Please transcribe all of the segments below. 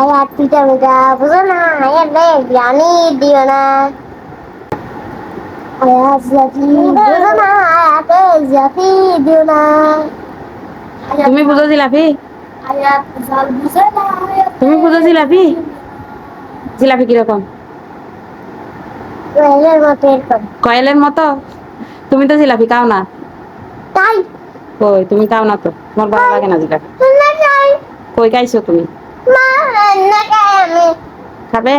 আয়াত পিঠা মিঠা বুঝো না আয়াত রে জানি দিও না। আয়াত জাতি বুঝো না আয়াত জাতি দিও না। তুমি বুঝো জিলাপি? তুমি বুঝো জিলাপি? জিলাপি কীরকম? ওয়েলের মতো এরকম। কয়েলের মতো? তুমি তো জিলাপি খাও না। তাই? কই তুমি খাও না তো তোমার ভালো লাগে না জিলাপি। কই খাইছো তুমি? খাবে?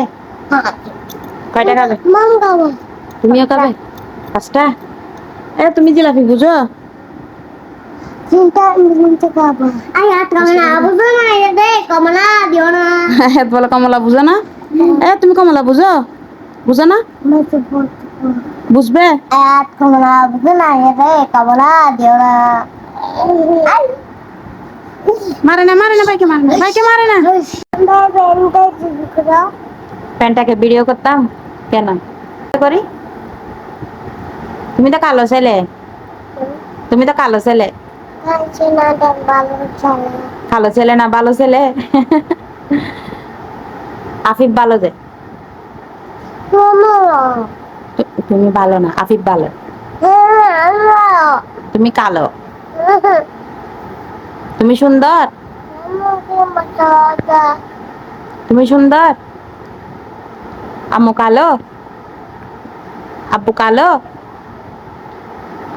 কয়টা খাবে। তুমিও খাবে? পাঁচটা? এ তুমি জিলাপি বুঝো? দিও না। এত বলে কমলা বুঝো না? এ তুমি কমলা বুঝো? বুঝো না? বুঝবে? কমলা বুঝো না কমলা দিও না। মারে না মারে না ভাইকে মারে না ভাইকে মারে না। প্যান্টটাকে ভিডিও করতাম কেন? করি। তুমি তো কালো ছেলে। তুমি তো কালো ছেলে। কালো ছেলে না ভালো ছেলে। আফিফ ভালো যে তুমি ভালো না আফিফ ভালো তুমি কালো। তুমি সুন্দর। তুমি সুন্দর? আম্মু কালো? আব্বু কালো?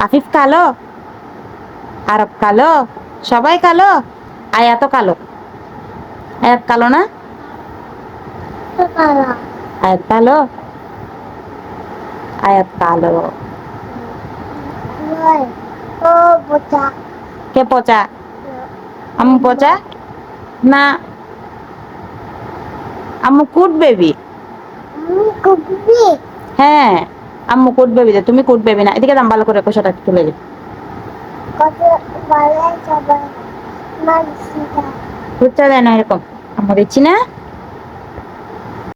আফিফ কালো? আরব কালো? সবাই কালো? আয়াত কালো? আয়াত কালো না? আয়াত কালো? আয়াত কালো। কে পচা? আম্মু পচা? না। আম্মু কুট বেবি হ্যাঁ আম্মু কুট বেবি তুমি কুট বেবি না। এদিকে দাম ভালো করে কষাটা তুলে দিই। বুঝতে দেয় না এরকম। আম্মু দিচ্ছি না।